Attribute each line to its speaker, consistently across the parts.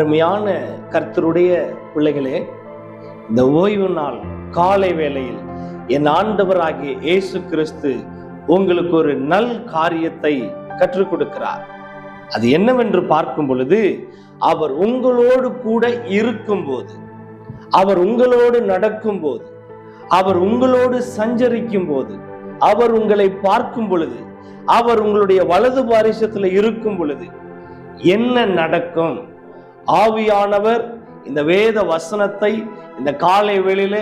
Speaker 1: அருமையான கர்த்தருடைய பிள்ளைகளே இந்த ஓய்வு நாள் காலை வேளையில் என் ஆண்டவராகிய இயேசு கிறிஸ்து உங்களுக்கு ஒரு நல் காரியத்தை கற்றுக் கொடுக்கிறார். அது என்னவென்று பார்க்கும் பொழுது அவர் உங்களோடு கூட இருக்கும்போது அவர் உங்களோடு நடக்கும் போது அவர் உங்களோடு சஞ்சரிக்கும் போது அவர் உங்களை பார்க்கும் பொழுது அவர் உங்களுடைய வலது பாரிசத்தில் இருக்கும் பொழுது என்ன நடக்கும்? ஆவியானவர் இந்த வேத வசனத்தை இந்த காலை வேளையில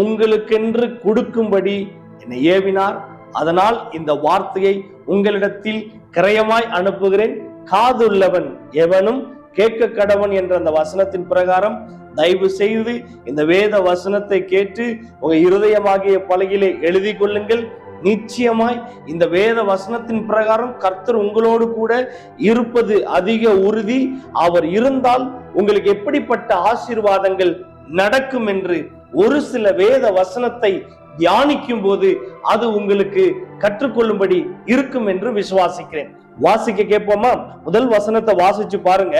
Speaker 1: உங்களுக்கென்று கொடுக்கும்படி என்னை ஏவினார். அதனால் இந்த வார்த்தையை உங்களிடத்தில் கிரயமாய் அனுப்புகிறேன். காதுள்ளவன் எவனும் கேட்க கடவன் என்ற அந்த வசனத்தின் பிரகாரம் தயவு செய்து இந்த வேத வசனத்தை கேட்டு உங்க இருதயமாகிய பலகிலே எழுதி கொள்ளுங்கள். நிச்சயமாய் இந்த வேத வசனத்தின் பிரகாரம் கர்த்தர் உங்களோடு கூட இருப்பது அதிக உறுதி. அவர் இருந்தால் உங்களுக்கு எப்படிப்பட்ட ஆசீர்வாதங்கள் நடக்கும் என்று ஒரு சில வேத வசனத்தை தியானிக்கும் போது அது உங்களுக்கு கற்றுக்கொள்ளும்படி இருக்கும் என்று விசுவாசிக்கிறேன். வாசிக்க கேட்போமா? முதல் வசனத்தை வாசிச்சு பாருங்க.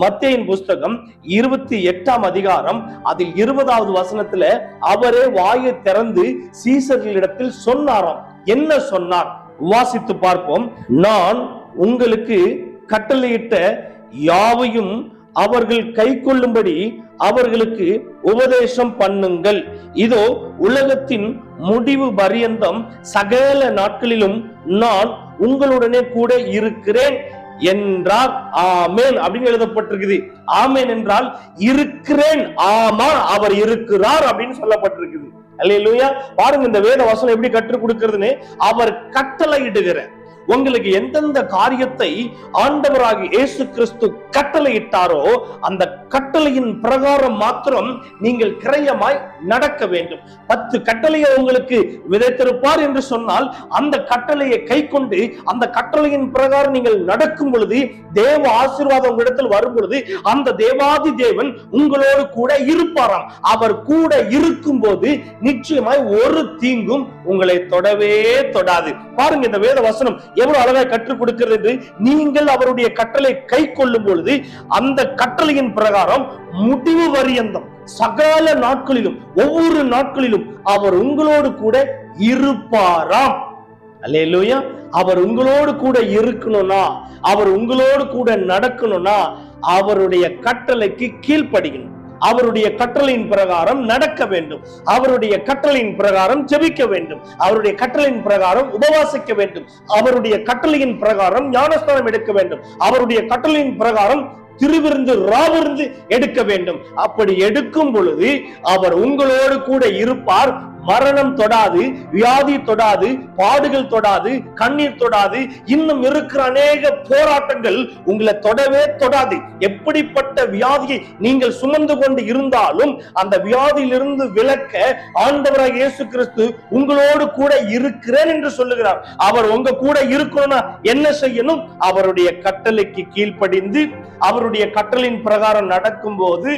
Speaker 1: மத்தேயின் புஸ்தகம் இருபத்தி எட்டாம் அதிகாரம் அதில் இருபதாவது வசனத்துல அவரே வாயை திறந்து சீசர்களிடத்தில் சொன்னாராம். என்ன சொன்னார்? வாசித்து பார்ப்போம். நான் உங்களுக்கு கட்டளையிட்ட யாவையும் அவர்கள் கை கொள்ளும்படி அவர்களுக்கு உபதேசம் பண்ணுங்கள். இதோ உலகத்தின் முடிவு பரியந்தம் சகல நாட்களிலும் நான் உங்களுடனே கூட இருக்கிறேன் என்றார் ஆமேன் அப்படின்னு எழுதப்பட்டிருக்குது. ஆமேன் என்றால் இருக்கிறேன் ஆமா அவர் இருக்கிறார் அப்படின்னு சொல்லப்பட்டிருக்குது. அல்லேலூயா. பாருங்க இந்த வேத வசனம் எப்படி கற்றுக் கொடுக்கிறதுன்னு? அவர் கட்டளை கட்டளையிடுகிற உங்களுக்கு எந்தெந்த காரியத்தை ஆண்டவராகி இயேசு கிறிஸ்து கட்டளையிட்டாரோ அந்த கட்டளையின் பிரகாரம் மாத்திரம் நீங்கள் கிரயமாய் நடக்க வேண்டும். பத்து கட்டளையை உங்களுக்கு விதைத்திருப்பார் என்று சொன்னால் அந்த கட்டளையை கை கொண்டு அந்த கட்டளையின் பிரகாரம் நீங்கள் நடக்கும் பொழுது தேவ ஆசீர்வாதம் உங்களிடத்தில் வரும் பொழுது அந்த தேவாதி தேவன் உங்களோடு கூட இருப்பாராம். அவர் கூட இருக்கும் போது நிச்சயமாய் ஒரு தீங்கும் உங்களை தொடவே தொடாது. பாருங்க இந்த வேத வசனம் எவ்வளவு அழகாக கற்றுக் கொடுக்கிறது என்று நீங்கள் அவருடைய கட்டளை கை கொள்ளும் பொழுது அந்த கட்டளையின் பிரகாரம் முடிவு வரியந்தம் சகல நாட்களிலும் ஒவ்வொரு நாட்களிலும் அவர் உங்களோடு கூட இருப்பாராம். அல்லேலூயா. அவர் உங்களோடு கூட இருக்கணும்னா அவர் உங்களோடு கூட நடக்கணும்னா அவருடைய கட்டளைக்கு கீழ்ப்படிக்கணும். அவருடைய கற்றலின் பிரகாரம் நடக்க வேண்டும். அவருடைய கற்றலின் பிரகாரம் ஜெபிக்க வேண்டும். அவருடைய கட்டளையின் பிரகாரம் உபவாசிக்க வேண்டும். அவருடைய கட்டளையின் பிரகாரம் ஞானஸ்தானம் எடுக்க வேண்டும். அவருடைய கட்டளையின் பிரகாரம் திருவிருந்து ராவிருந்து எடுக்க வேண்டும். அப்படி எடுக்கும் பொழுது அவர் உங்களோடு கூட இருப்பார். மரணம் தொடாது வியாதி தொடாது பாடுகள் தொடாது கண்ணீர் தொடாது இன்னும் இருக்கிற அநேக போராட்டங்கள் உங்களை தொடவே தொடாது. எப்படிப்பட்ட வியாதியை நீங்கள் சுமந்து கொண்டு இருந்தாலும் அந்த வியாதியிலிருந்து விலக்க ஆண்டவராக இயேசு கிறிஸ்து உங்களோடு கூட இருக்கிறேன் என்று சொல்லுகிறார். அவர் உங்க கூட இருக்கணும்னா என்ன செய்யணும்? அவருடைய கட்டளைக்கு கீழ்ப்படிந்து அவருடைய கட்டளின் பிரகாரம் நடக்கும் போது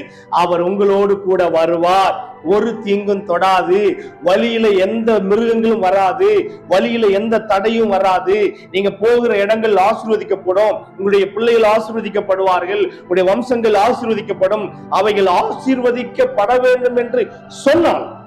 Speaker 1: அவர் உங்களோடு கூட வருவார். ஒரு தீங்கும் தொடாது. வழியில எந்த மிருகங்களும் வராது. வழியில எந்த தடையும் வராது. நீங்க போகிற இடங்கள் ஆசீர்வதிக்கப்படும். உங்களுடைய பிள்ளைகள் ஆசீர்வதிக்கப்படுவார்கள். உங்களுடைய வம்சங்கள் ஆசீர்வதிக்கப்படும். அவைகள் ஆசீர்வதிக்கப்பட வேண்டும் என்று சொன்னால்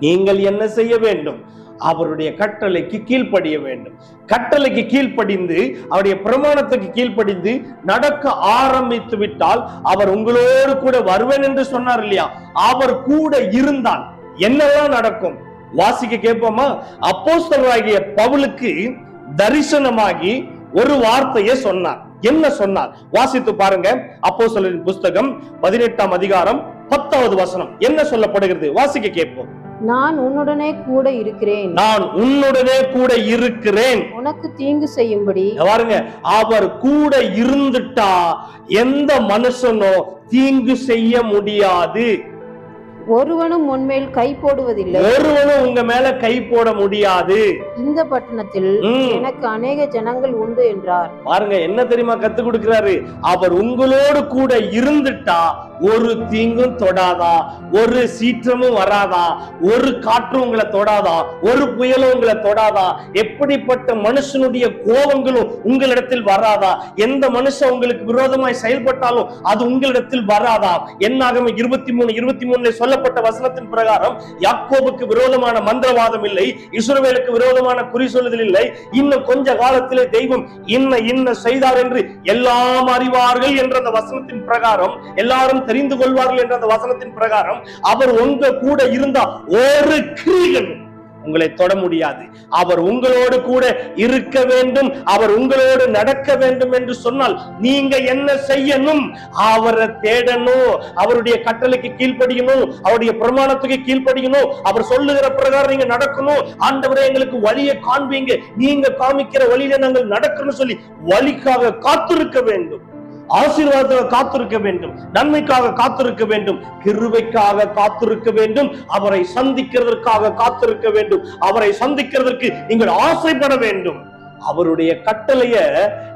Speaker 1: நீங்கள் என்ன செய்ய வேண்டும்? அவருடைய கட்டளைக்கு கீழ்ப்படிய வேண்டும். கட்டளைக்கு கீழ்ப்படிந்து அவருடைய பிரமாணத்துக்கு கீழ்ப்படிந்து நடக்க ஆரம்பித்து விட்டால் அவர் உங்களோடு கூட வருவேன் என்று சொன்னார் இல்லையா? அவர் கூட இருந்தால் என்னெல்லாம் நடக்கும்? வாசிக்க கேட்போமா? அப்போஸ்தலராகிய பவுலுக்கு தரிசனமாகி ஒரு வார்த்தையை சொன்னார். என்ன சொன்னார்? வாசித்து பாருங்க. அப்போஸ்தலரின் புஸ்தகம் பதினெட்டாம் அதிகாரம் பத்தாவது வசனம். என்ன சொல்லப்படுகிறது? வாசிக்க கேட்போம்.
Speaker 2: நான் உன்னுடனே கூட இருக்கிறேன்.
Speaker 1: நான் உன்னுடனே கூட இருக்கிறேன்.
Speaker 2: உனக்கு தீங்கு செய்யும்படி.
Speaker 1: பாருங்க அவர் கூட இருந்துட்டா எந்த மனுஷனும் தீங்கு செய்ய முடியாது.
Speaker 2: ஒருவனும் உன்மேல் கை போடுவதில்லை.
Speaker 1: ஒருவனும் உங்க மேல கை போட முடியாது.
Speaker 2: இந்த பட்டணத்தில். எனக்கு அநேக ஜனங்கள் உண்டு என்றார்.
Speaker 1: பாருங்க என்ன தெரியுமா கத்து கொடுக்கிறாரு? அவர் உங்களோடு கூட இருந்துட்டா ஒரு தீங்கும் தொடாதா ஒரு சீற்றமும் வராதா ஒரு காற்றும் உங்களை தொடாதா ஒரு புயலும் உங்களை தொடாதா எப்படிப்பட்ட மனுஷனுடைய கோபங்களும் உங்களிடத்தில் வராதா எந்த மனுஷன் உங்களுக்கு விரோதமாய் செயல்பட்டாலும் அது உங்களிடத்தில் வராதா? என்னாகும் இருபத்தி மூணு இருபத்தி மூணுல சொல்லப்பட்ட வசனத்தின் பிரகாரம் யாக்கோபுக்கு விரோதமான மந்திரவாதம் இல்லை இஸ்ரோவேலுக்கு விரோதமான குறி சொல்லுதல் இல்லை இன்னும் கொஞ்ச காலத்திலே தெய்வம் இன்ன இன்ன செய்தார் என்று எல்லாம் அறிவார்கள் என்ற அந்த வசனத்தின் பிரகாரம் எல்லாரும் தெரிந்து கொள்வார்கள் என்ற அந்த வசனத்தின் பிரகாரம் அவர் உங்க கூட இருந்தா ஒரு கிரிகள் உங்களை தொட முடியாது. அவர் உங்களோடு கூட இருக்க வேண்டும் அவர் உங்களோடு நடக்க வேண்டும் என்று சொன்னால் நீங்க என்ன செய்யணும்? அவரை தேடணும் அவருடைய கட்டளைக்கு கீழ்ப்படியணும் அவருடைய பிரமாணத்துக்கு கீழ்ப்படியணும் அவர் சொல்லுகிற பிரகாரம் நீங்க நடக்கணும். ஆண்டவரை எங்களுக்கு வழியை காண்பீங்க. நீங்க காமிக்கிற வழியில நாங்கள் நடக்கணும் சொல்லி வழிக்காக காத்திருக்க வேண்டும். ஆசீர்வாதத்தை காத்திருக்க வேண்டும். நன்மைக்காக காத்திருக்க வேண்டும். கிருவைக்காக காத்திருக்க வேண்டும். அவரை சந்திக்கிறதற்காக காத்திருக்க வேண்டும். அவரை சந்திக்கிறதற்கு நீங்கள் ஆசைப்பட வேண்டும். அவருடைய கட்டளைய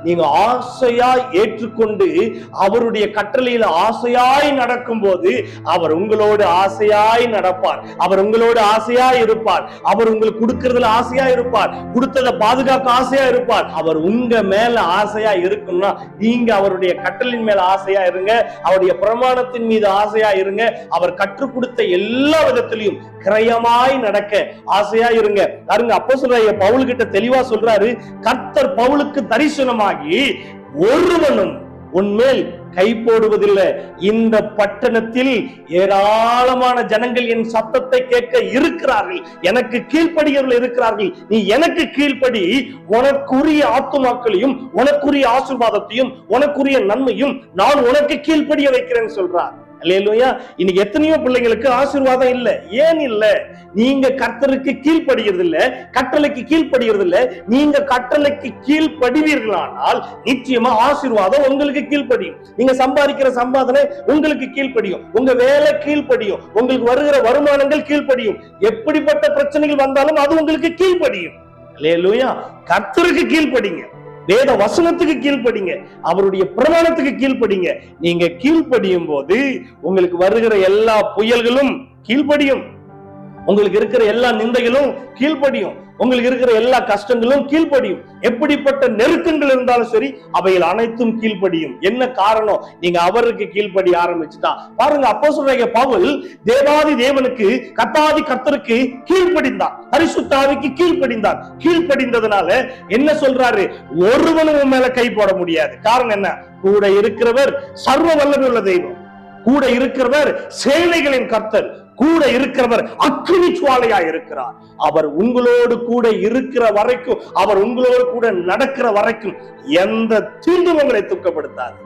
Speaker 1: நீங்க ஆசையா ஏற்றுக்கொண்டு அவருடைய கட்டளையில ஆசையாய் நடக்கும் போது அவர் உங்களோடு ஆசையாய் நடப்பார். அவர் உங்களோடு ஆசையாய் இருப்பார். அவர் உங்களுக்கு கொடுக்கறதுல ஆசையா இருப்பார். கொடுத்ததை பாதுகாக்க ஆசையா இருப்பார். அவர் உங்க மேல ஆசையா இருக்கணும்னா நீங்க அவருடைய கட்டளின் மேல ஆசையா இருங்க. அவருடைய பிரமாணத்தின் மீது ஆசையா இருங்க. அவர் கற்றுக் கொடுத்த எல்லா விதத்திலையும் கிரயமாய் நடக்க ஆசையா இருங்க. பாருங்க அப்போ சொல்ற பவுல் கிட்ட தெளிவா சொல்றாரு கர்த்தர் பவுலுக்கு தரிசனமாகி ஒருவனும் உன்மேல் கை போடுவதில்லை. இந்த பட்டணத்தில் ஏராளமான ஜனங்கள் என் சத்தத்தை கேட்க இருக்கிறார்கள். எனக்கு கீழ்ப்படியவர்கள் இருக்கிறார்கள். நீ எனக்கு கீழ்ப்படி. உனக்குரிய ஆத்துமாக்களையும் உனக்குரிய ஆசீர்வாதத்தையும் உனக்குரிய நன்மையும் நான் உனக்கு கீழ்ப்படிய வைக்கிறேன்னு சொல்றார். இல்லையா இன்னைக்கு எத்தனையோ பிள்ளைங்களுக்கு ஆசீர்வாதம் இல்ல. ஏன் இல்ல? நீங்க கர்த்தருக்கு கீழ்ப்படுகிறது இல்ல. கட்டளைக்கு கீழ்ப்படுகிறது இல்ல. நீங்க கட்டளைக்கு கீழ்ப்படிவீர்களானால் நிச்சயமா ஆசீர்வாதம் உங்களுக்கு கீழ்ப்படியும். நீங்க சம்பாதிக்கிற சம்பாதனை உங்களுக்கு கீழ்ப்படியும். உங்க வேலை கீழ்ப்படியும். உங்களுக்கு வருகிற வருமானங்கள் கீழ்ப்படியும். எப்படிப்பட்ட பிரச்சனைகள் வந்தாலும் அது உங்களுக்கு கீழ்ப்படியும். கர்த்தருக்கு கீழ்ப்படிங்க. வேத வசனத்துக்கு கீழ்ப்படிங்க. அவருடைய பிரமாணத்துக்கு கீழ்ப்படிங்க. நீங்க கீழ்ப்படியும் போது உங்களுக்கு வருகிற எல்லா புயல்களும் கீழ்ப்படியும். உங்களுக்கு இருக்கிற எல்லா நிந்தைகளும் கீழ்ப்படியும். உங்களுக்கு இருக்கிற எல்லா கஷ்டங்களும் கீழ்ப்படியும். எப்படிப்பட்ட நெருக்கங்கள் இருந்தாலும் சரி அவைகள் அனைத்தும் கீழ்ப்படியும். என்ன காரணம்? நீங்க அவருக்கு கீழ்ப்படி ஆரம்பிச்சுட்டா. பாருங்க அப்போ சொல்றீங்க பவுல் தேவாதி தேவனுக்கு கத்தாதி கர்த்தருக்கு கீழ்ப்படிந்தான். பரிசுத்தாவிக்கு கீழ்ப்படிந்தான். கீழ்ப்படிந்ததுனால என்ன சொல்றாரு? ஒருவனும் உன் மேல கை போட முடியாது. காரணம் என்ன? கூட இருக்கிறவர் சர்வ வல்லமை உள்ள தெய்வம். கூட இருக்கிறவர் சேனைகளின் கர்த்தர். கூட இருக்கிறவர் அக்னி சுவாலையா இருக்கிறார். அவர் உங்களோடு கூட இருக்கிற வரைக்கும் அவர் உங்களோடு கூட நடக்கிற வரைக்கும் எந்த தீண்டும் உங்களை துக்கப்படுத்தாது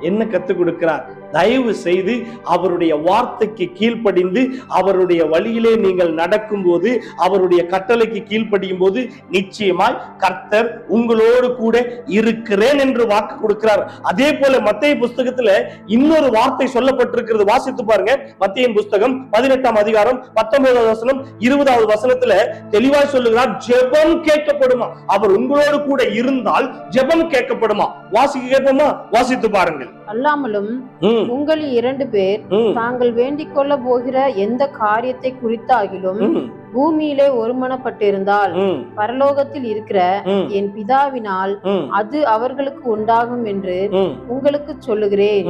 Speaker 1: என்ன கத்துக் கொடுக்கிறார்? தயவு செய்து அவருடைய வார்த்தைக்கு கீழ்ப்படிந்து அவருடைய வழியிலே நீங்கள் நடக்கும்போது அவருடைய கட்டளைக்கு கீழ்ப்படியும் போது நிச்சயமாய் கர்த்தர் உங்களோடு கூட இருக்கிறேன் என்று வாக்கு கொடுக்கிறார். அதே போல மத்திய புஸ்தகத்துல இன்னொரு வார்த்தை சொல்லப்பட்டிருக்கிறது. வாசித்து பாருங்க. மத்தியின் புஸ்தகம் பதினெட்டாம் அதிகாரம் பத்தொன்பதாவது வசனம் இருபதாவது வசனத்துல தெளிவாய் சொல்லுகிறார் ஜெபம் கேட்கப்படுமா? அவர் உங்களோடு கூட இருந்தால் ஜெபம் கேட்கப்படுமா? வாசிக்க கேட்போமா? வாசித்து பாருங்கள்.
Speaker 2: அல்லாமலும் உங்களில் இரண்டு பேர் தாங்கள் வேண்டிக் கொள்ள போகிற எந்த காரியத்தை குறித்தாகிலும் பூமியிலே ஒருமனப்பட்டிருந்தால் பரலோகத்தில் இருக்கிற என் பிதாவினால் அது அவர்களுக்கு உண்டாகும் என்று உங்களுக்கு சொல்லுகிறேன்.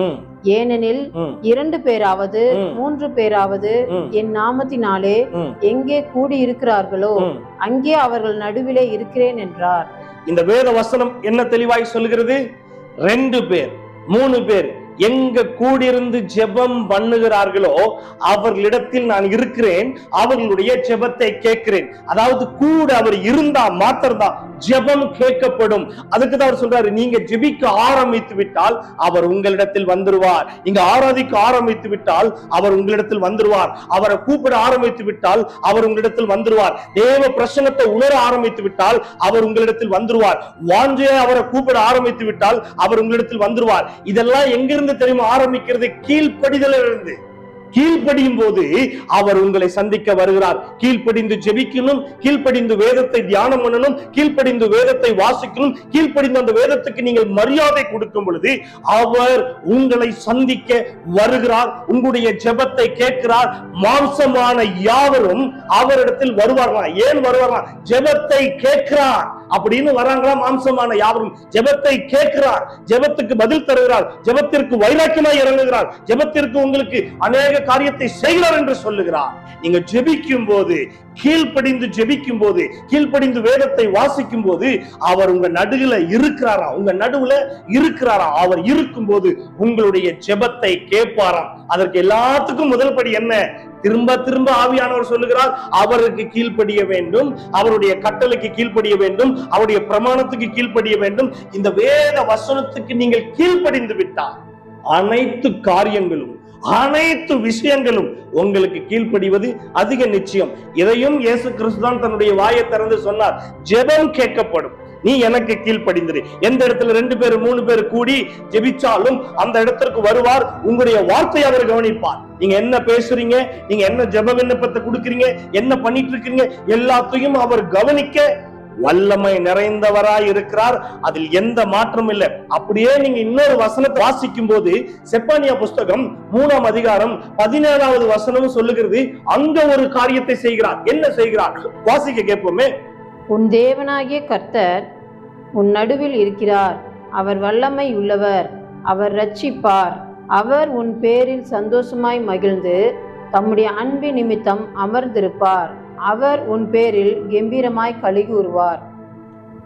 Speaker 2: ஏனெனில் இரண்டு பேராவது. மூன்று பேராவது. என் நாமத்தினாலே எங்கே கூடி இருக்கிறார்களோ. அங்கே அவர்கள் நடுவிலே இருக்கிறேன் என்றார்.
Speaker 1: இந்த வேத வசனம் என்ன தெளிவாய் சொல்கிறது ரெண்டு பேர். மூணு பேர். எங்க கூடியிருந்து ஜெபம் பண்ணுகிறார்களோ அவர்களிடத்தில் நான் இருக்கிறேன் அவர்களுடைய ஜெபத்தை கேட்கிறேன். அதாவது கூட அவர் இருந்தா மாத்திரம்தான். ஜெபம் கேட்கப்படும். அதுக்கு தான் அவர் சொல்றாரு நீங்க ஜெபிக்க ஆரம்பித்து விட்டால் அவர் உங்களிடத்தில் வந்துருவார். நீங்க ஆராதிக்க ஆரம்பித்து விட்டால் அவர் உங்களிடத்தில் வந்துருவார். அவரை கூப்பிட ஆரம்பித்து விட்டால் அவர் உங்களிடத்தில் வந்துருவார். தேவ பிரசனத்தை உணர ஆரம்பித்து விட்டால் அவர் உங்களிடத்தில் வந்துருவார். வாஞ்சையை அவரை கூப்பிட ஆரம்பித்து விட்டால் அவர் உங்களிடத்தில் வந்துருவார். இதெல்லாம் எங்கிருந்து தெரியுமா? ஆரம்பிக்கிறது கீழ்ப்படிதல இருந்து கீழ்ப்படியும் போது அவர் உங்களை சந்திக்க வருகிறார். கீழ்ப்படிந்து ஜெபிக்கணும் கீழ்ப்படிந்து வேதத்தை தியானம் பண்ணணும் கீழ்ப்படிந்து வேதத்தை வாசிக்கணும் கீழ்ப்படிந்து அந்த வேதத்துக்கு நீங்கள் மரியாதை கொடுக்கும் பொழுது அவர் உங்களை சந்திக்க வருகிறார் உங்களுடைய ஜெபத்தை கேட்கிறார் மாம்சமான யாவரும் அவரிடத்தில் வருவார்களா? ஏன் வருவார்களா? ஜெபத்தை கேட்கிறார். அப்படின்னு வராங்களா மாம்சமான யாவரும். ஜெபத்தை கேட்கிறார். ஜெபத்துக்கு பதில் தருகிறார். ஜெபத்திற்கு வைராக்கியமாய் இறங்குகிறார். ஜெபத்திற்கு உங்களுக்கு அநேக காரியத்தை செய்கிறார் என்று சொல்லுகிறார். நீங்க ஜெபிக்கும் போது கீழ்ப்படிந்து ஜெபிக்கும் போது கீழ்ப்படிந்து வேதத்தை வாசிக்கும் போது அவர் உங்க நடுவுல இருக்கிறாரா? உங்க நடுவுல இருக்கிறாரா? அவர் இருக்கும் போது உங்களுடைய ஜெபத்தை கேட்பாராம். அதற்கு எல்லாத்துக்கும் முதல் படி என்ன? திரும்ப திரும்ப ஆவியானவர் சொல்லுகிறார் அவருக்கு கீழ்ப்படிய வேண்டும் அவருடைய கட்டளைக்கு கீழ்ப்படிய வேண்டும் அவருடைய பிரமாணத்துக்கு கீழ்ப்படிய வேண்டும். இந்த வேத வசனத்துக்கு நீங்கள் கீழ்ப்படிந்து விட்டால் அனைத்து காரியங்களும் அனைத்து விஷயங்களும் உங்களுக்கு கீழ்ப்படிவது அதிக நிச்சயம். இதையும் இயேசு கிறிஸ்து தான் தன்னுடைய வாயை திறந்து சொன்னார். ஜெபம் கேட்கப்படும். நீ எனக்கு கீழ்ப்படிந்திரு. எந்த இடத்துல ரெண்டு பேர் மூணு பேர் கூடி ஜெபிச்சாலும் அந்த இடத்திற்கு வருவார். உங்களுடைய வார்த்தையை அவர் கவனிப்பார். நீங்க என்ன பேசுறீங்க? நீங்க என்ன ஜெப விண்ணப்பத்தை கொடுக்குறீங்க? என்ன பண்ணிட்டு இருக்கீங்க எல்லாத்தையும் அவர் கவனிக்க வல்லமை நிறைந்தவராய் இருக்கிறார். அதில் எந்த மாற்றமும் இல்லை. அப்படியே நீங்க இன்னொரு வசனத்தை வாசிக்கும் போது செப்பானியா புஸ்தகம் மூணாம் அதிகாரம் பதினேழாவது வசனமும் சொல்லுகிறது அங்க ஒரு காரியத்தை செய்கிறார். என்ன செய்கிறார்? வாசிக்க கேட்போமே.
Speaker 2: உன் தேவனாகிய கர்த்தர் உன் நடுவில் இருக்கிறார். அவர் வல்லமை உள்ளவர். அவர் ரட்சிப்பார் அவர் உன் பேரில் சந்தோஷமாய் மகிழ்ந்து தம்முடைய அன்பின் நிமித்தம் அமர்ந்திருப்பார். அவர் உன் பேரில் கம்பீரமாய் கழுகி கூறுவார்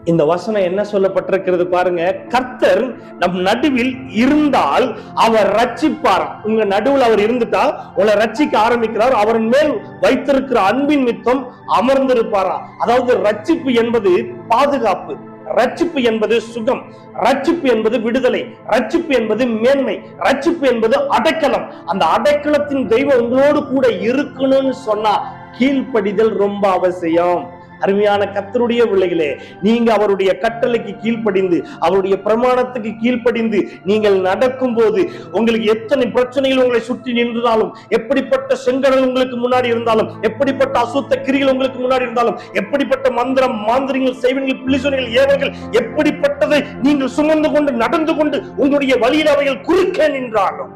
Speaker 1: இந்த வசனம் என்ன சொல்லப்பட்டிருக்கிறது பாருங்க. கர்த்தர் நம் நடுவில் இருந்தால் அவர் ரட்சிப்பார் உங்க நடுவில் அவர் இருந்துட்டா உங்களை ரட்சிக்க ஆரம்பிக்கிறார். அவரின் மேல் வைத்திருக்கிற அன்பின் மித்தம் அமர்ந்திருப்பாரா? அதாவது ரட்சிப்பு என்பது பாதுகாப்பு. ரட்சிப்பு என்பது சுகம் ரட்சிப்பு என்பது விடுதலை ரட்சிப்பு என்பது மேன்மை ரட்சிப்பு என்பது அடைக்கலம். அந்த அடைக்கலத்தின் தெய்வம் உங்களோடு கூட இருக்கணும்னு சொன்னா கீழ்ப்படிதல் ரொம்ப அவசியம். அருமையான கத்தருடைய பிள்ளைகளே நீங்க அவருடைய கட்டளைக்கு கீழ்ப்படிந்து அவருடைய பிரமாணத்துக்கு கீழ்ப்படிந்து நீங்கள் நடக்கும் போது உங்களுக்கு எத்தனை பிரச்சனைகள் உங்களை சுற்றி நின்றாலும் எப்படிப்பட்ட செங்கடல் உங்களுக்கு முன்னாடி இருந்தாலும் எப்படிப்பட்ட அசுத்த கிரிகள் உங்களுக்கு முன்னாடி இருந்தாலும் எப்படிப்பட்ட மந்திரம் மாந்திரிகள் செய்வன்கள் பிள்ளைசொனிகள் ஏவர்கள் எப்படிப்பட்டதை நீங்கள் சுமந்து கொண்டு நடந்து கொண்டு உங்களுடைய வழியில் அவைகள் குறுக்க நின்றாலும்.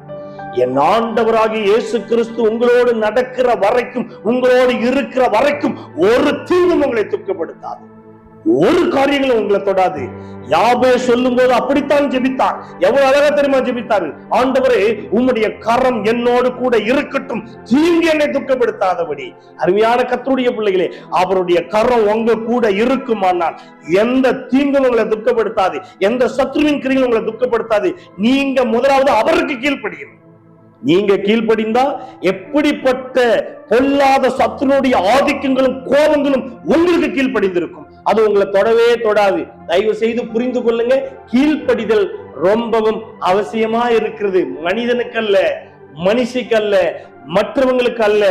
Speaker 1: என் ஆண்டவராகிய இயேசு கிறிஸ்து உங்களோடு நடக்கிற வரைக்கும் உங்களோடு இருக்கிற வரைக்கும் ஒரு தீங்கும் உங்களை துக்கப்படுத்தாது. ஒரு காரியங்களும் உங்களை தொடாது. யாபே சொல்லும் போது அப்படித்தான் ஜெபித்தார். எவ்வளவு அழகா தெரியுமா ஜெபித்தாரு? ஆண்டவரே உம்முடைய கரம் என்னோடு கூட இருக்கட்டும். தீங்கு என்னை துக்கப்படுத்தாதபடி. அருமையான கத்தருடைய பிள்ளைகளே அவருடைய கரம் உங்க கூட இருக்குமானால் எந்த தீங்கும் உங்களை துக்கப்படுத்தாது. எந்த சத்ருவின் கிரியும் உங்களை துக்கப்படுத்தாது. நீங்க முதலாவது அவருக்கு கீழ்ப்படியணும். நீங்க கீழ்ப்படிந்தா எப்படிப்பட்ட பொல்லாத சத்துனுடைய ஆதிக்கங்களும் கோபங்களும் உங்களுக்கு கீழ்ப்படிந்திருக்கும். அது உங்களை தொடவே தொடாது. தயவு செய்து புரிந்து கொள்ளுங்க. கீழ்ப்படிதல் ரொம்பவும் அவசியமா இருக்கிறது. மனிதனுக்கு அல்ல மனுஷிக்கு அல்ல மற்றவங்களுக்கு அல்ல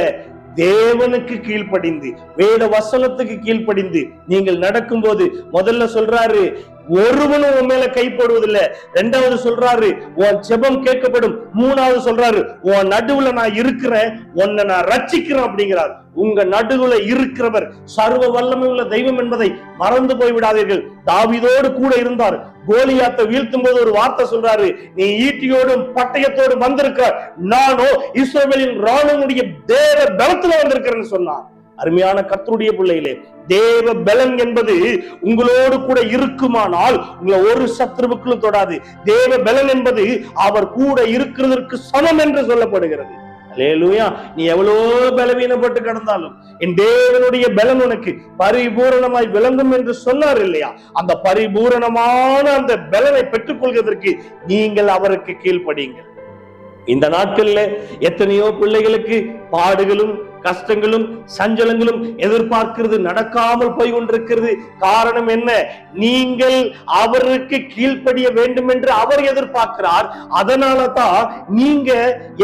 Speaker 1: தேவனுக்கு கீழ்ப்படிந்து வேத வசனத்துக்கு கீழ்ப்படிந்து நீங்கள் நடக்கும்போது முதல்ல சொல்றாரு ஒருவனும் உன் மேல கை போடுவதில்லை. ரெண்டாவது சொல்றாரு உன் ஜெபம் கேட்கப்படும். மூணாவது சொல்றாரு உன் நடுவுல நான் இருக்கிறேன் உன்னை நான் ரச்சிக்கிறேன் அப்படிங்கிறார். உங்க நடுவுல இருக்கிறவர் சர்வ வல்லமை உள்ள தெய்வம் என்பதை மறந்து போய் விடாதீர்கள். தாவிதோடு கூட இருந்தார். கோலியாத்தை வீழ்த்தும் போது ஒரு வார்த்தை சொல்றாரு நீ ஈட்டியோடும் பட்டயத்தோடும் வந்திருக்க நானோ இஸ்ரோவேலின் ராணுவனுடைய தேவ பலத்துல வந்திருக்கிறேன்னு சொன்னார். அருமையான கத்தருடைய பிள்ளைகளே தேவ பலன் என்பது உங்களோடு கூட இருக்குமானால் உங்களை ஒரு சத்ருவுக்குள்ளும் தொடாது. தேவ பலன் என்பது அவர் கூட இருக்கிறதற்கு சமம் என்று சொல்லப்படுகிறது. அல்லேலூயா நீ எவ்வளோ பலவீனப்பட்டு கிடந்தாலும் என் தேவனுடைய பலன் உனக்கு பரிபூரணமாய் விளங்கும் என்று சொன்னார் இல்லையா? அந்த பரிபூரணமான அந்த பலனை பெற்றுக்கொள்வதற்கு நீங்கள் அவருக்கு கீழ்ப்படியுங்கள். இந்த நாட்கள்ல எத்தனையோ பிள்ளைகளுக்கு பாடுகளும் கஷ்டங்களும் சஞ்சலங்களும் எதிர்பார்க்கிறது நடக்காமல் போய் கொண்டிருக்கிறது காரணம் என்ன? நீங்கள் அவருக்கு கீழ்ப்படிய வேண்டும் என்று அவர் எதிர்பார்க்கிறார். அதனால தான் நீங்க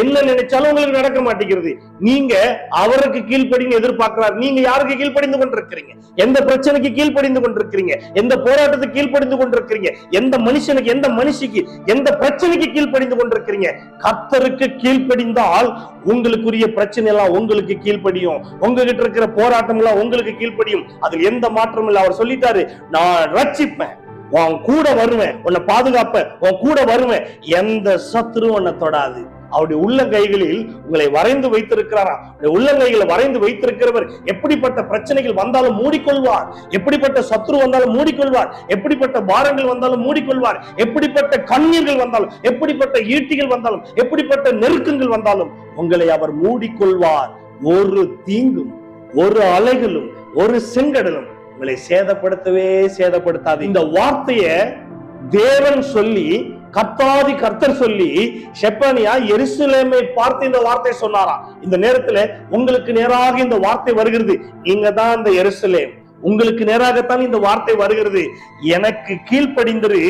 Speaker 1: என்ன நினைச்சாலும் உங்களுக்கு நடக்க மாட்டேங்கிறது. நீங்க அவருக்கு கீழ்ப்படின்னு எதிர்பார்க்கிறார். நீங்க யாருக்கு கீழ்ப்படிந்து கொண்டிருக்கிறீங்க? எந்த பிரச்சனைக்கு கீழ்ப்படிந்து கொண்டிருக்கிறீங்க? எந்த போராட்டத்துக்கு கீழ்ப்படிந்து கொண்டிருக்கிறீங்க? எந்த மனுஷனுக்கு எந்த மனுஷிக்கு எந்த பிரச்சனைக்கு கீழ்ப்படிந்து கொண்டிருக்கிறீங்க? கர்த்தருக்கு கீழ்ப்படிந்தால் உங்களுக்குரிய பிரச்சனை எல்லாம் உங்களுக்கு கீழ்ப்படியும். உங்ககிட்ட இருக்கிற போராட்டம் எல்லாம் உங்களுக்கு கீழ்ப்படியும். அதில் எந்த மாற்றமும் இல்லை. அவர் சொல்லிட்டாரு நான் ரட்சிப்பேன். உன் கூட வருவேன். உன்னை பாதுகாப்பேன். உன் கூட வருவேன். எந்த சத்துரும் உன்னை தொடாது. அவருடைய உள்ளங்கைகளில் உங்களை வரைந்து வைத்திருக்கிறாரா உள்ளங்கைகளை வரைந்து வைத்திருக்கிறவர் எப்படிப்பட்ட பிரச்சனைகள் வந்தாலும் மூடிக்கொள்வார். எப்படிப்பட்ட சத்ரு வந்தாலும் மூடிக்கொள்வார். எப்படிப்பட்ட பாரங்கள் வந்தாலும் மூடிக்கொள்வார். எப்படிப்பட்ட கண்ணீர்கள் வந்தாலும் எப்படிப்பட்ட ஈட்டிகள் வந்தாலும் எப்படிப்பட்ட நெருக்கங்கள் வந்தாலும் உங்களை அவர் மூடிக்கொள்வார். ஒரு தீங்கும் ஒரு அலைகளும் ஒரு செங்கடலும் உங்களை சேதப்படுத்தவே சேதப்படுத்தாது. இந்த வார்த்தைய தேவன் சொல்லி கர்த்தாதி கர்த்தர் சொல்லி ஷெப்பனியா எருசலேமை பார்த்து இந்த வார்த்தை சொன்னாராம். இந்த நேரத்துல உங்களுக்கு நேராக இந்த வார்த்தை வருகிறது. நீங்க தான் இந்த எருசலேம். உங்களுக்கு நேராகத்தான் இந்த வார்த்தை வருகிறது. எனக்கு கீழ்ப்படிந்துரு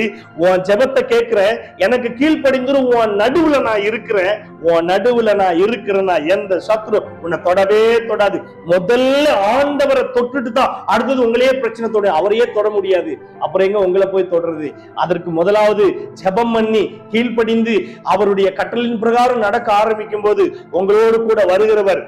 Speaker 1: உன் ஜபத்தை கேட்கிற எனக்கு கீழ்ப்படிந்துரு உன் நடுவுல நான் இருக்கிறேன் உன் நடுவுல நான் இருக்கிறேன்னா எந்த சத்ரு உன்னை தொடவே தொடாது. முதல்ல ஆண்டவரை தொட்டுட்டு தான் அடுத்தது உங்களையே பிரச்சனை தொட அவரையே தொட முடியாது. அப்புறம் எங்க உங்களை போய் தொடறது? அதற்கு முதலாவது ஜெபம் பண்ணி கீழ்ப்படிந்து அவருடைய கட்டளின் பிரகாரம் நடக்க ஆரம்பிக்கும் போது உங்களோடு கூட வருகிறவர்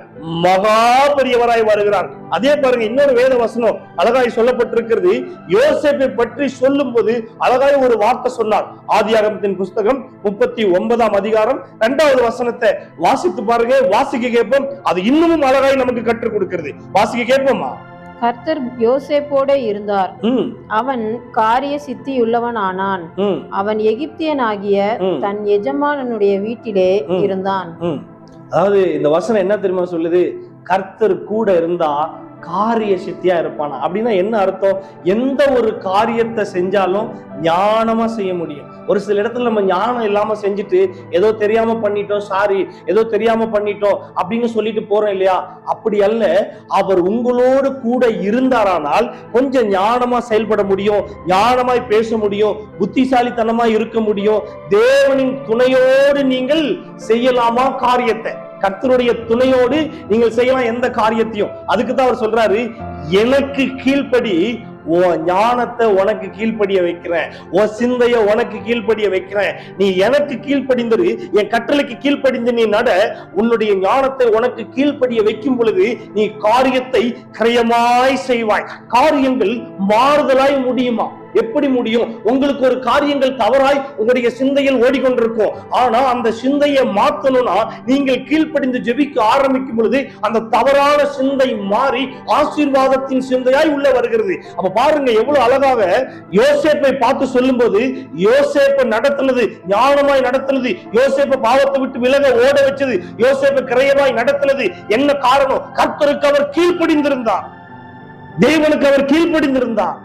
Speaker 1: மகா பெரியவராய் வருகிறார். அதே பாருங்க இன்னொரு வேத வசனம் அழகாய் சொல்லப்பட்டிருக்கிறது. யோசேப்பை பற்றி சொல்லும் போது அழகாய் ஒரு வார்த்தை சொன்னார். ஆதியாகமத்தின் புஸ்தகம் முப்பத்தி ஒன்பதாம் அதிகாரம் இரண்டாவது வசனத்தை வாசித்து பாருங்க வாசிக்க கேட்போம். அது இன்னமும் அழகாய் நமக்கு கற்றுக் கொடுக்கிறது. வாசிக்க கேட்போமா?
Speaker 2: கர்த்தர் யோசேப்போட இருந்தார். அவன் காரிய சித்தியுள்ளவன் ஆனான் அவன் எகிப்தியனாகிய
Speaker 1: ம்.
Speaker 2: தன் எஜமானனுடைய வீட்டிலே. இருந்தான்.
Speaker 1: அதாவது இந்த வசனம் என்ன தெரியுமா சொல்லுது? கர்த்தர் கூட இருந்தா காரிய சித்தியா இருப்பானா? அப்படின்னா என்ன அர்த்தம்? எந்த ஒரு காரியத்தை செஞ்சாலும் ஞானமா செய்ய முடியும். ஒரு சில இடத்துல நம்ம ஞானம் இல்லாம செஞ்சுட்டு ஏதோ தெரியாம பண்ணிட்டோம் சாரி ஏதோ தெரியாம பண்ணிட்டோம் அப்படின்னு சொல்லிட்டு போறோம் இல்லையா? அப்படி அல்ல. அவர் உங்களோடு கூட இருந்தாரானால் கொஞ்சம் ஞானமா செயல்பட முடியும் ஞானமாய் பேச முடியும் புத்திசாலித்தனமா இருக்க முடியும். தேவனின் துணையோடு நீங்கள் செய்யலாமா காரியத்தை? கர்த்தருடைய துணையோடு நீங்கள் செய்யலாம் எந்த காரியத்தையும். அதுக்கு தான் அவர் சொல்றாரு எனக்கு கீழ்ப்படி உன் ஞானத்தை உனக்கு கீழ்ப்படிய வைக்கிறேன். உன் சிந்தைய உனக்கு கீழ்ப்படிய வைக்கிறேன். நீ எனக்கு கீழ்ப்படிந்தது என் கட்டளைக்கு கீழ்ப்படிந்து நீ நட. உன்னுடைய ஞானத்தை உனக்கு கீழ்ப்படிய வைக்கும் பொழுது நீ காரியத்தை கிரயமாய் செய்வாய். காரியங்கள் மாறுதலாய் முடியுமா? எப்படி முடியும்? உங்களுக்கு ஒரு காரியங்கள் தவறாய் உங்களுடைய சிந்தையில் ஓடிக்கொண்டிருக்கும். ஆனா அந்த சிந்தையை மாத்தணும்னா நீங்கள் கீழ்ப்படிந்து ஜெபிக்க ஆரம்பிக்கும் பொழுது அந்த தவறான சிந்தை மாறி ஆசீர்வாதத்தின் சிந்தையாய் உள்ள வருகிறது. அப்ப பாருங்க எவ்வளவு அழகாக யோசேப்பை பார்த்து சொல்லும்போது யோசேப்பை நடத்தினது ஞானமாய் நடத்தினது யோசேப்பை பாவத்தை விட்டு விலக ஓட வச்சது யோசேப்பை கிரையமாய் நடத்தினது. என்ன காரணம்? கர்த்தருக்கு அவர் கீழ்ப்படிந்திருந்தார். தேவனுக்கு அவர் கீழ்ப்படிந்திருந்தார்.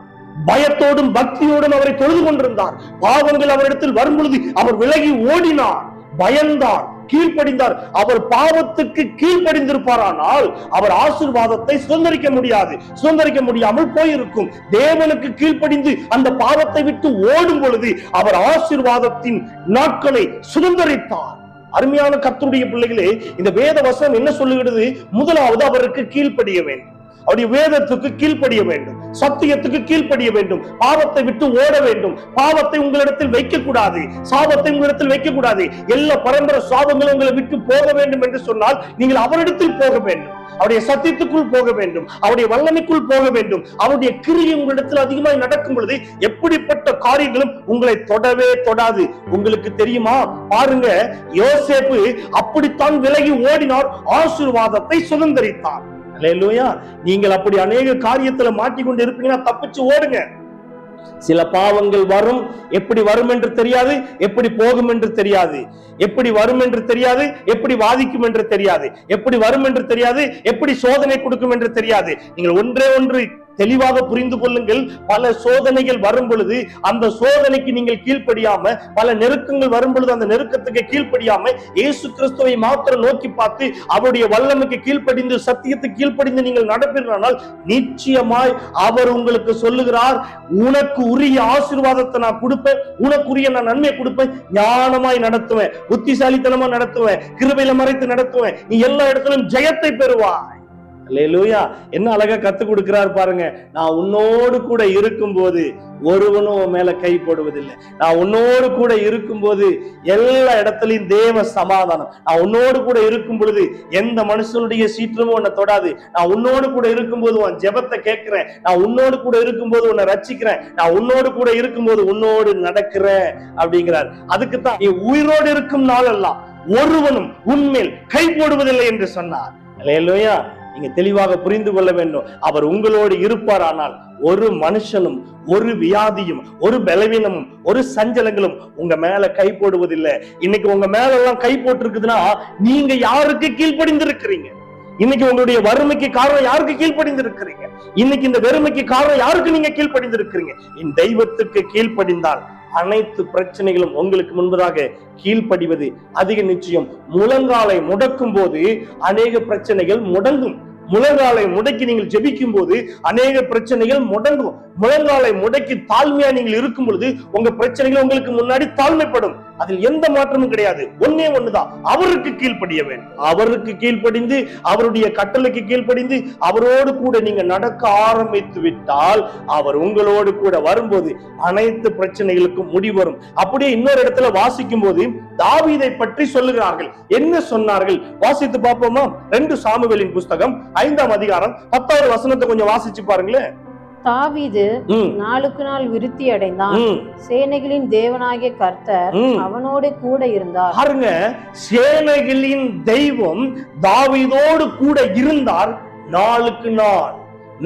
Speaker 1: பயத்தோடும் பக்தியோடும் அவரை தொழுது கொண்டிருந்தார். பாவங்கள் அவரிடத்தில் வரும் பொழுது அவர் விலகி ஓடினார். பயந்தார் கீழ்ப்படிந்தார். அவர் பாவத்துக்கு கீழ்ப்படிந்திருப்பாரானால் அவர் ஆசீர்வாதத்தை சுதந்திரிக்க முடியாது. சுதந்திரிக்க முடியாமல் போயிருக்கும். தேவனுக்கு கீழ்ப்படிந்து அந்த பாவத்தை விட்டு ஓடும் பொழுது அவர் ஆசீர்வாதத்தின் நாட்களை சுதந்திரித்தார். அருமையான கர்த்தருடைய பிள்ளைகளே இந்த வேத வசனம் என்ன சொல்லுகிறது? முதலாவது அவருக்கு கீழ்ப்படிய வேண்டும். அவருடைய வேதத்துக்கு கீழ்ப்படிய வேண்டும். சத்தியத்துக்கு கீழ்ப்படிய வேண்டும். பாவத்தை விட்டு ஓட வேண்டும். பாவத்தை உங்களிடத்தில் வைக்க கூடாது சாபத்தை உங்களிடத்தில் வைக்க கூடாது எல்லா பரம்பரை சாபங்களும் உங்களை விட்டு போக வேண்டும் என்று சொன்னால் நீங்கள் அவரிடத்தில் போக வேண்டும். அவருடைய சத்தியத்துக்குள் போக வேண்டும். அவருடைய வல்லமைக்குள் போக வேண்டும். அவருடைய கிரியை உங்களிடத்தில் அதிகமாக நடக்கும் பொழுது எப்படிப்பட்ட காரியங்களும் உங்களை தொடவே தொடாது. உங்களுக்கு தெரியுமா? பாருங்க யோசேப்பு அப்படித்தான் விலகி ஓடினார். ஆசீர்வாதத்தை சுதந்திரித்தார். நீங்கள் அப்படி அநேக காரியத்துல மாட்டிக்கொண்டு இருப்பீங்கன்னா தப்பிச்சு ஓடுங்க. சில பாவங்கள் வரும். எப்படி வரும் என்று தெரியாது. எப்படி போகும் என்று தெரியாது. எப்படி வரும் என்று தெரியாது. எப்படி வாதிக்கும் என்று தெரியாது. எப்படி வரும் என்று தெரியாது. எப்படி சோதனை கொடுக்கும் என்று தெரியாது. நீங்கள் ஒன்றே ஒன்று தெளிவாக புரிந்து கொள்ளுங்கள். பல சோதனைகள் வரும் பொழுது அந்த சோதனைக்கு நீங்கள் கீழ்ப்படியாம பல நெருக்கங்கள் வரும் பொழுது அந்த நெருக்கத்துக்கு கீழ்ப்படியாம இயேசு கிறிஸ்துவை மாத்திரம் நோக்கி பார்த்து அவருடைய வல்லமைக்கு கீழ்ப்படிந்து சத்தியத்துக்கு கீழ்ப்படிந்து நீங்கள் நடப்பீர்களானால் நிச்சயமாய் அவர் உங்களுக்கு சொல்லுகிறார் உனக்கு உரிய ஆசீர்வாதத்தை நான் கொடுப்பேன். உனக்குரிய நான் நன்மை கொடுப்பேன். ஞானமாய் நடத்துவேன். புத்திசாலித்தனமா நடத்துவேன். கிருபையில மறைத்து நடத்துவேன். நீ எல்லா இடத்திலும் ஜெயத்தை பெறுவாய். அல்லேலூயா என்ன அழகா கத்து கொடுக்கிறார் பாருங்க. நான் உன்னோடு கூட இருக்கும்போது ஒருவனும் உன் மேல கை போடுவதில்லை. நான் உன்னோடு கூட இருக்கும்போது எல்லா இடத்துலயும் தேவ சமாதானம். நான் உன்னோடு கூட இருக்கும் பொழுது எந்த மனுஷனுடைய சீற்றமும் உன்னை தொடாது. நான் உன்னோடு கூட இருக்கும்போது உன் ஜெபத்தை கேட்கிறேன். நான் உன்னோடு கூட இருக்கும்போது உன்னை ரச்சிக்கிறேன் நான் உன்னோடு கூட இருக்கும்போது உன்னோடு நடக்கிறேன் அப்படிங்கிறார். அதுக்குத்தான் நீ உயிரோடு இருக்கும் நாளெல்லாம் ஒருவனும் உண்மையில் கை போடுவதில்லை என்று சொன்னார். அல்லேலூயா நீங்க தெளிவாக புரிந்து கொள்ள வேண்டும். அவர் உங்களோடு இருப்பார் ஆனால் ஒரு மனுஷனும் ஒரு வியாதியும் ஒரு பலவீனமும் ஒரு சஞ்சலங்களும் உங்க மேல கை போடுவதில்லை. இன்னைக்கு உங்க மேல எல்லாம் கை போட்டிருக்குதுன்னா நீங்க யாருக்கு கீழ்ப்படிந்திருக்கிறீங்க? இன்னைக்கு உங்களுடைய வறுமைக்கு காரணம் யாருக்கு கீழ்ப்படிந்திருக்கிறீங்க? இன்னைக்கு இந்த வெறுமைக்கு காரணம் யாருக்கு நீங்க கீழ்ப்படிந்திருக்கிறீங்க? என் தெய்வத்துக்கு கீழ்ப்படிந்தால் அனைத்து பிரச்சனைகளும் உங்களுக்கு முன்பதாக கீழ்ப்படிவது அதிக நிச்சயம். முழங்காலை முடக்கும் போது அநேக பிரச்சனைகள் முடங்கும். முழங்காலை முடக்கி நீங்கள் ஜெபிக்கும் போது அநேக பிரச்சனைகள் முடங்கும். முழங்காலை முடக்கி தாழ்மையா நீங்கள் இருக்கும் பொழுது உங்க பிரச்சனைகள் உங்களுக்கு முன்னாடி தாழ்மைப்படும். அதில் எந்த மாற்றமும் கிடையாது. ஒன்னே ஒண்ணுதான். அவருக்கு கீழ்ப்படிய வேண்டும். அவருக்கு கீழ்ப்படிந்து அவருடைய கட்டளைக்கு கீழ்ப்படிந்து அவரோடு கூட நீங்க நடக்க ஆரம்பித்து விட்டால் அவர் உங்களோடு கூட வரும்போது அனைத்து பிரச்சனைகளுக்கும் முடிவரும் அப்படியே இன்னொரு இடத்துல வாசிக்கும் போது தாவீதை பற்றி சொல்லுகிறார்கள். என்ன சொன்னார்கள்? வாசித்து பார்ப்போமா? ரெண்டு சாமுவேலின் புஸ்தகம் ஐந்தாம் அதிகாரம் பத்தாவது வசனத்தை கொஞ்சம் வாசிச்சு பாருங்களேன்
Speaker 2: தாவீது நாளுக்கு நாள் விருத்தி அடைந்தான். சேனைகளின் தேவனாகிய கர்த்தர். அவனோடு கூட இருந்தார்.
Speaker 1: பாருங்க சேனைகளின் தெய்வம் தாவீதோடு கூட இருந்தார் நாளுக்கு நாள்.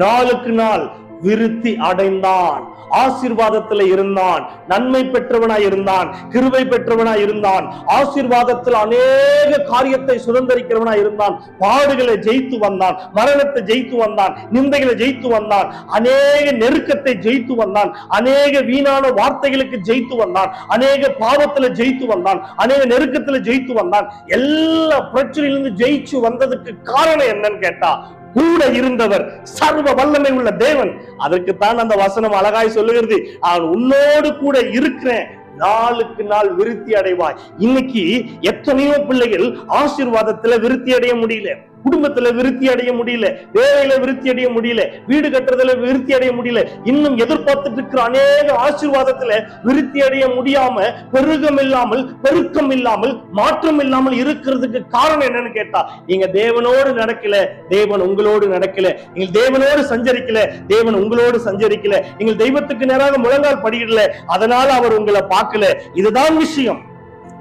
Speaker 1: நாளுக்கு நாள். விருத்தி அடைந்தான். ஆசீர்வாதத்துல இருந்தான். நன்மை பெற்றவனாய் இருந்தான். கிருவை பெற்றவனாய் இருந்தான். ஆசீர்வாதத்தில் அநேக காரியத்தை சுதந்திரிக்கிறவனாய் இருந்தான். பாடுகளை ஜெயித்து வந்தான். மரணத்தை ஜெயித்து வந்தான். நிந்தைகளை ஜெயித்து வந்தான். அநேக நெருக்கத்தை ஜெயித்து வந்தான். அநேக வீணான வார்த்தைகளுக்கு ஜெயித்து வந்தான். அநேக பாவத்துல ஜெயித்து வந்தான். அநேக நெருக்கத்துல ஜெயித்து வந்தான். எல்லா பிரச்சனையிலிருந்து ஜெயிச்சு வந்ததுக்கு காரணம் என்னன்னு கேட்டா கூட இருந்தவர் சர்வ வல்லமை உள்ள தேவன். அதற்குத்தான் அந்த வசனம் அழகாய் சொல்லுகிறது. அவன் உன்னோடு கூட இருக்கிறேன். நாளுக்கு நாள் விருத்தி அடைவாய். இன்னைக்கு எத்தனையோ பிள்ளைகள் ஆசீர்வாதத்துல விருத்தி அடைய முடியல. குடும்பத்துல விருத்தி அடைய முடியல வேலையில விருத்தி அடைய முடியல வீடு கட்டுறதுல விருத்தி அடைய முடியல இன்னும் எதிர்பார்த்துட்டு இருக்கிற அநேக ஆசீர்வாதத்துல விருத்தி அடைய முடியாம பெருகம் இல்லாமல் பெருக்கம் இல்லாமல் மாற்றம் இல்லாமல் இருக்கிறதுக்கு காரணம் என்னன்னு கேட்டா நீங்க தேவனோடு நடக்கல தேவன் உங்களோடு நடக்கல நீங்கள் தேவனோடு சஞ்சரிக்கல தேவன் உங்களோடு சஞ்சரிக்கல நீங்கள் தெய்வத்துக்கு நேராக முழங்கால் படிக்கல அதனால அவர் உங்களை பார்க்கல. இதுதான் விஷயம்.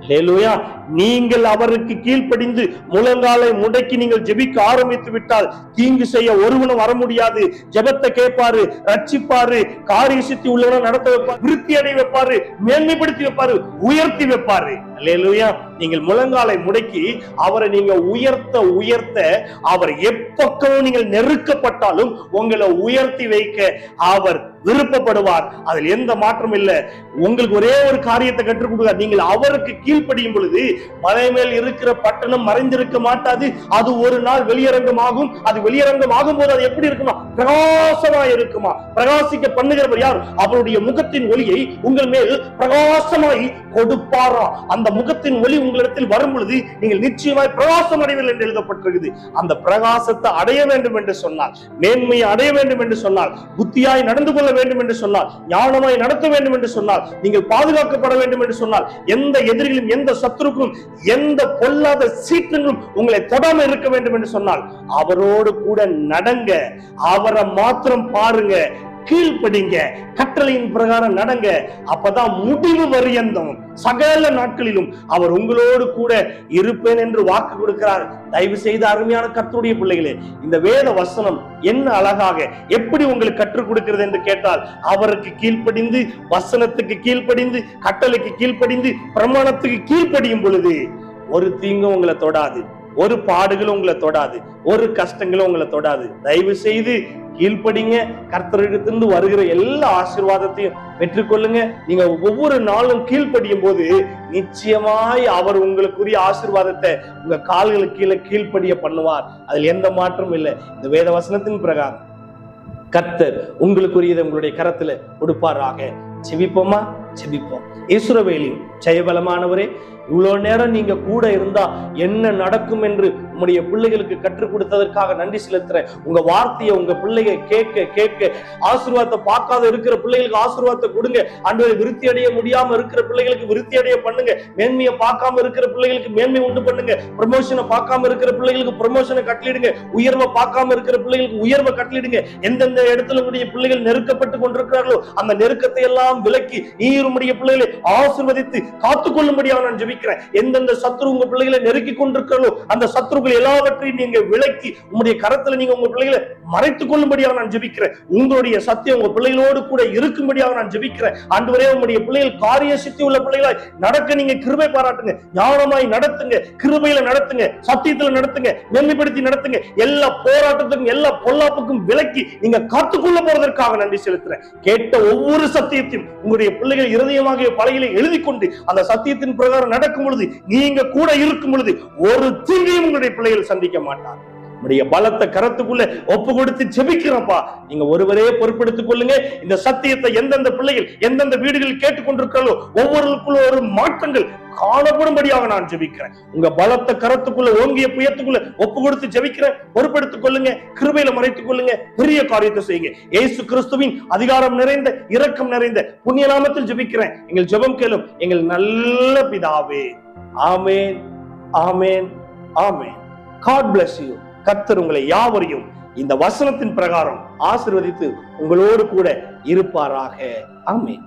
Speaker 1: ஹalleluya நீங்கள் அவருக்கு கீழ்ப்படிந்து முழங்காலை முடக்கி நீங்கள் ஜெபிக்க ஆரம்பித்து விட்டால் தீங்கு செய்ய ஒருவனும் வர முடியாது. ஜெபத்தை கேட்பாரு ரட்சிப்பாரு காரிய சித்தி உள்ளவன நடத்த வைப்பாரு விருத்தி அடைய வைப்பாரு மேன்மைப்படுத்தி வைப்பாரு உயர்த்தி வைப்பாரு. நீங்கள் முழங்காலை முடக்கி அவரை நீங்க உயர்த்த உயர்த்த அவர் எப்பக்கமும் நீங்கள் நெருக்கப்பட்டாலும் உங்களை உயர்த்தி வைக்க அவர் விருப்பப்படுவார். அதில் எந்த மாற்றம் இல்லை. உங்களுக்கு ஒரே ஒரு காரியத்தை கற்றுக் கொடுக்க நீங்கள் அவருக்கு கீழ்ப்படியும் பொழுது மலை மேல் இருக்கிற பட்டணம் மறைந்திருக்க மாட்டாது. அது ஒரு நாள் வெளியரங்கமாகும். அது வெளியரங்கம் ஆகும் போது அது எப்படி இருக்குமா? பிரகாசமா இருக்குமா? பிரகாசிக்க பண்ணுகிறவர் யார்? அவருடைய முகத்தின் ஒளியை உங்கள் மேல் பிரகாசமாய் கொடுப்பாரா? அந்த முகத்தின் ஒளி உங்களிடத்தில் வரும் பொழுது நீங்கள் நிச்சயமாய் பிரகாசம் அடைவீர்கள் என்று எழுதப்பட்டிருக்குது அந்த பிரகாசத்தை அடைய வேண்டும் என்று சொன்னால் மேன்மையை அடைய வேண்டும் என்று சொன்னால் புத்தியாய் நடந்து கொள்ள வேண்டும் என்று சொன்னால் ஞானமாய் நடத்த வேண்டும் என்று சொன்னால் நீங்கள் பாதுகாக்கப்பட வேண்டும் என்று சொன்னால் எந்த எதிரிகளும் எந்த சத்துருக்கும் எந்த பொல்லாத சீற்றங்களும் உங்களை தொடாமல் இருக்க வேண்டும் என்று சொன்னால் அவரோடு கூட நடங்க அவரை மாத்திரம் பாருங்க கீழ்ப்படிங்க கட்டளையின் பிரகாரம் நடங்க. அப்பதான் முடிவு வரியந்தம். சகல நாட்களிலும் அவர் உங்களோடு கூட இருப்பேன் என்று வாக்கு கொடுக்கிறார். தயவு செய்து அருமையான கர்த்தருடைய பிள்ளைகளே இந்த வேத வசனம் என்ன அழகாக எப்படி உங்களுக்கு கற்றுக் கொடுக்கிறது என்று கேட்டால் அவருக்கு கீழ்ப்படிந்து வசனத்துக்கு கீழ்ப்படிந்து கட்டளைக்கு கீழ்ப்படிந்து பிரமாணத்துக்கு கீழ்ப்படியும் பொழுது ஒரு தீங்கும் உங்களை தொடாது. ஒரு பாடுகளும் உங்களை தொடாது ஒரு கஷ்டங்களும் உங்களை தொடாது. தயவு செய்து கீழ்ப்படிங்க. கர்த்தரிடத்திலிருந்து வருகிற எல்லா ஆசீர்வாதத்தையும் பெற்றுக்கொள்ளுங்க. நீங்க ஒவ்வொரு நாளும் கீழ்ப்படியும் போது நிச்சயமாய் அவர் உங்களுக்குரிய ஆசீர்வாதத்தை உங்க கால்களுக்கு கீழே கீழ்ப்படிய பண்ணுவார். அதில் எந்த மாற்றமும் இல்லை. இந்த வேத வசனத்தின் பிரகாரம் கர்த்தர் உங்களுக்குரியதை உங்களுடைய கரத்துல கொடுப்பாராக. செபிப்போமா செபிப்போம் இஸ்ரோவேலின் ஜெயபலமானவரே இவ்வளோ நேரம் நீங்க கூட இருந்தா என்ன நடக்கும் என்று உங்களுடைய பிள்ளைகளுக்கு கற்றுக் கொடுத்ததற்காக நன்றி செலுத்துறேன். உங்க வார்த்தையை உங்க பிள்ளைங்க கேட்க கேட்க ஆசீர்வாதத்தை பார்க்காத இருக்கிற பிள்ளைகளுக்கு ஆசீர்வாதத்தை கொடுங்க. ஆண்டவரை விருத்தி அடைய முடியாம இருக்கிற பிள்ளைகளுக்கு விருத்தி அடைய பண்ணுங்க. மேன்மையை பார்க்காம இருக்கிற பிள்ளைகளுக்கு மேன்மை உண்டு பண்ணுங்க. ப்ரமோஷனை பார்க்காம இருக்கிற பிள்ளைகளுக்கு ப்ரமோஷனை கட்டளிடுங்க. உயர்வை பார்க்காம இருக்கிற பிள்ளைகளுக்கு உயர்வை கட்டளிடுங்க. எந்தெந்த இடத்துல உடைய பிள்ளைகள் நெருக்கப்பட்டு கொண்டிருக்கிறார்களோ அந்த நெருக்கத்தை எல்லாம் விலக்கி நீர் உடைய பிள்ளைகளை ஆசீர்வதித்து காத்துக்கொள்ளும்படியாக நான் ஜெபிக்கிறேன். எந்தெந்த சத்ரு உங்க பிள்ளைகளை நெருக்கி கொண்டிருக்கிறார்களோ அந்த சத்ருக்கு சத்ருக்கள் எல்லாவற்றையும் நீங்க விளக்கி உங்களுடைய கரத்துல நீங்க உங்க பிள்ளைகளை மறைத்துக் கொள்ளும்படியாக நான் ஜெபிக்கிறேன். உங்களுடைய சத்தியம் உங்க பிள்ளைகளோடு கூட இருக்கும்படியாக நான் ஜெபிக்கிறேன். ஆண்டவரே உங்களுடைய பிள்ளைகள் காரிய சித்தி உள்ள பிள்ளைகளாய் நடக்க நீங்க கிருபை பாராட்டுங்க. ஞானமாய் நடத்துங்க கிருபையில நடத்துங்க சத்தியத்துல நடத்துங்க மேன்மைப்படுத்தி நடத்துங்க. எல்லா போராட்டத்துக்கும் எல்லா பொல்லாப்புக்கும் விலக்கி நீங்க காத்துக்கொள்ள போறதற்காக நன்றி செலுத்துறேன். கேட்ட ஒவ்வொரு சத்தியத்தையும் உங்களுடைய பிள்ளைகள் இருதயமாகிய பலகையில எழுதி கொண்டு அந்த சத்தியத்தின் பிரகாரம் நடக்கும் பொழுது நீங்க கூட இருக்கும் பொழுது ஒரு தீங்கையும் உங்களுடைய பிள்ளைகள் சந்திக்க மாட்டார். நம்முடைய பலத்த கரத்துக்குள்ள ஒப்பு கொடுத்து ஜெபிக்கிறோம்ப்பா நீங்க ஒருவரே பொறுப்பெடுத்துக் கொள்ளுங்க. இந்த சத்தியத்தை எந்தெந்த பிள்ளைகள் எந்தெந்த வீடுகள் கேட்டுக்கொண்டிருக்கிறார்களோ ஒவ்வொருக்குள்ள ஒரு மாற்றங்கள் காணப்படும்படியாக நான் ஜெபிக்கிறேன். உங்க பலத்த கரத்துக்குள்ள ஓங்கிய புயத்துக்குள்ள ஒப்பு கொடுத்து ஜெபிக்கிறேன். பொறுப்பெடுத்துக் கொள்ளுங்க கிருபையில மறைத்துக் கொள்ளுங்க பெரிய காரியத்தை செய்யுங்க. ஏசு கிறிஸ்துவின் அதிகாரம் நிறைந்த இரக்கம் நிறைந்த புண்ணிய நாமத்தில் ஜெபிக்கிறேன். எங்கள் ஜெபம் கேளும் எங்கள் நல்ல பிதாவே. ஆமேன் ஆமேன் ஆமேன். காட் பிளஸ் யூ கத்தர் உங்களை யாவரையும் இந்த வசனத்தின் பிரகாரம் ஆசிர்வதித்து உங்களோடு கூட இருப்பாராக. ஆமேன்.